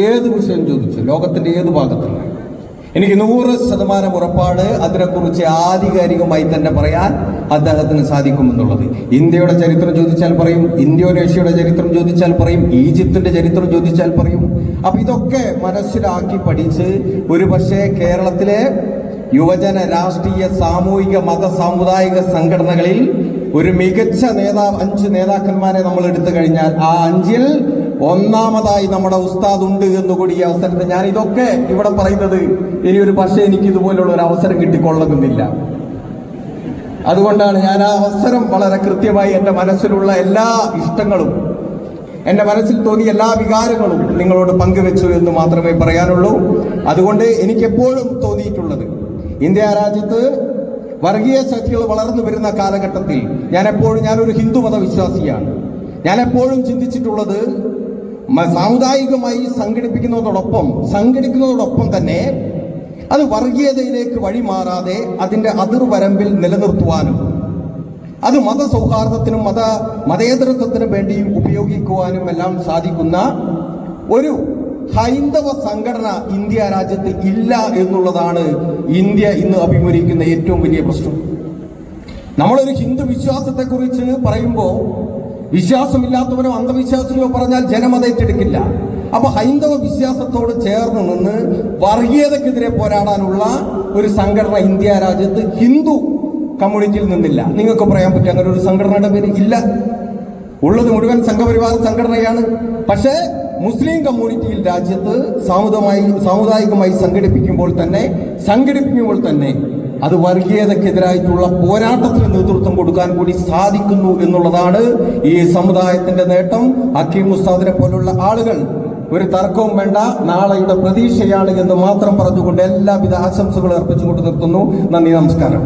ഏത് വിഷയം ചോദിച്ചു ലോകത്തിന്റെ ഏത് ഭാഗത്തുള്ള എനിക്ക് നൂറ് ശതമാനം ഉറപ്പാണ് അതിനെക്കുറിച്ച് ആധികാരികമായി തന്നെ പറയാൻ അദ്ദേഹത്തിന് സാധിക്കുമെന്നുള്ളത്. ഇന്ത്യയുടെ ചരിത്രം ചോദിച്ചാൽ പറയും ഇന്തോനേഷ്യയുടെ ചരിത്രം ചോദിച്ചാൽ പറയും ഈജിപ്തിന്റെ ചരിത്രം ചോദിച്ചാൽ പറയും. അപ്പൊ ഇതൊക്കെ മനസ്സിലാക്കി പഠിച്ച് ഒരു പക്ഷേ കേരളത്തിലെ യുവജന രാഷ്ട്രീയ സാമൂഹിക മത സാമുദായിക സംഘടനകളിൽ ഒരു മികച്ച നേതാവ് അഞ്ച് നേതാക്കന്മാരെ നമ്മൾ എടുത്തു കഴിഞ്ഞാൽ ആ അഞ്ചിൽ ഒന്നാമതായി നമ്മുടെ ഉസ്താദ് ഉണ്ട് എന്നുകൂടി ഈ അവസരത്തിൽ ഞാൻ ഇതൊക്കെ ഇവിടെ പറയുന്നത്. ഇനി ഒരു പക്ഷേ എനിക്ക് ഇതുപോലുള്ള ഒരു അവസരം കിട്ടിക്കൊള്ളുന്നില്ല അതുകൊണ്ടാണ് ഞാൻ ആ അവസരം വളരെ കൃത്യമായി എന്റെ മനസ്സിലുള്ള എല്ലാ ഇഷ്ടങ്ങളും എന്റെ മനസ്സിൽ തോന്നിയ എല്ലാ വികാരങ്ങളും നിങ്ങളോട് പങ്കുവെച്ചു എന്ന് മാത്രമേ പറയാനുള്ളൂ. അതുകൊണ്ട് എനിക്ക് എപ്പോഴും തോന്നിയിട്ടുള്ളത് ഇന്ത്യ രാജ്യത്ത് വർഗീയ ശക്തികൾ വളർന്നു വരുന്ന കാലഘട്ടത്തിൽ ഞാൻ എപ്പോഴും ഞാനൊരു ഹിന്ദു മതവിശ്വാസിയാണ് ഞാൻ എപ്പോഴും ചിന്തിച്ചിട്ടുള്ളത് സാമുദായികമായി സംഘടിപ്പിക്കുന്നതോടൊപ്പം സംഘടിക്കുന്നതോടൊപ്പം തന്നെ അത് വർഗീയതയിലേക്ക് വഴിമാറാതെ അതിന്റെ അതിർവരമ്പിൽ നിലനിർത്തുവാനും അത് മതസൗഹാർദ്ദത്തിനും മത മതേതരത്വത്തിനും വേണ്ടി ഉപയോഗിക്കുവാനും എല്ലാം സാധിക്കുന്ന ഒരു ഹൈന്ദവ സംഘടന ഇന്ത്യ രാജ്യത്ത് ഇല്ല എന്നുള്ളതാണ് ഇന്ത്യ ഇന്ന് അഭിമുഖീകരിക്കുന്ന ഏറ്റവും വലിയ പ്രശ്നം. നമ്മളൊരു ഹിന്ദു വിശ്വാസത്തെക്കുറിച്ച് പറയുമ്പോൾ വിശ്വാസമില്ലാത്തവരോ അന്ധവിശ്വാസികളോ പറഞ്ഞാൽ ജനം അത് ഏറ്റെടുക്കില്ല. അപ്പൊ ഹൈന്ദവ വിശ്വാസത്തോട് ചേർന്ന് നിന്ന് വർഗീയതക്കെതിരെ പോരാടാനുള്ള ഒരു സംഘടന ഇന്ത്യ രാജ്യത്ത് ഹിന്ദു കമ്മ്യൂണിറ്റിയിൽ നിന്നില്ല. നിങ്ങൾക്ക് പറയാൻ പറ്റും അങ്ങനെ ഒരു സംഘടനയുടെ പേര് ഇല്ല. ഉള്ളത് മുഴുവൻ സംഘപരിവാർ സംഘടനയാണ്. പക്ഷേ മുസ്ലിം കമ്മ്യൂണിറ്റിയിൽ രാജ്യത്ത് സാമുദായി സാമുദായികമായി സംഘടിപ്പിക്കുമ്പോൾ തന്നെ സംഘടിപ്പിക്കുമ്പോൾ തന്നെ അത് വർഗീയതക്കെതിരായിട്ടുള്ള പോരാട്ടത്തിന് നേതൃത്വം കൊടുക്കാൻ കൂടി സാധിക്കുന്നു എന്നുള്ളതാണ് ഈ സമുദായത്തിന്റെ നേട്ടം. ഹക്കീം ഉസ്താദിനെ പോലുള്ള ആളുകൾ ഒരു തർക്കവും വേണ്ട നാളെയുടെ പ്രതീക്ഷയാണ് എന്ന് മാത്രം പറഞ്ഞുകൊണ്ട് എല്ലാവിധ ആശംസകളും അർപ്പിച്ചുകൊണ്ട് നിർത്തുന്നു. നന്ദി നമസ്കാരം.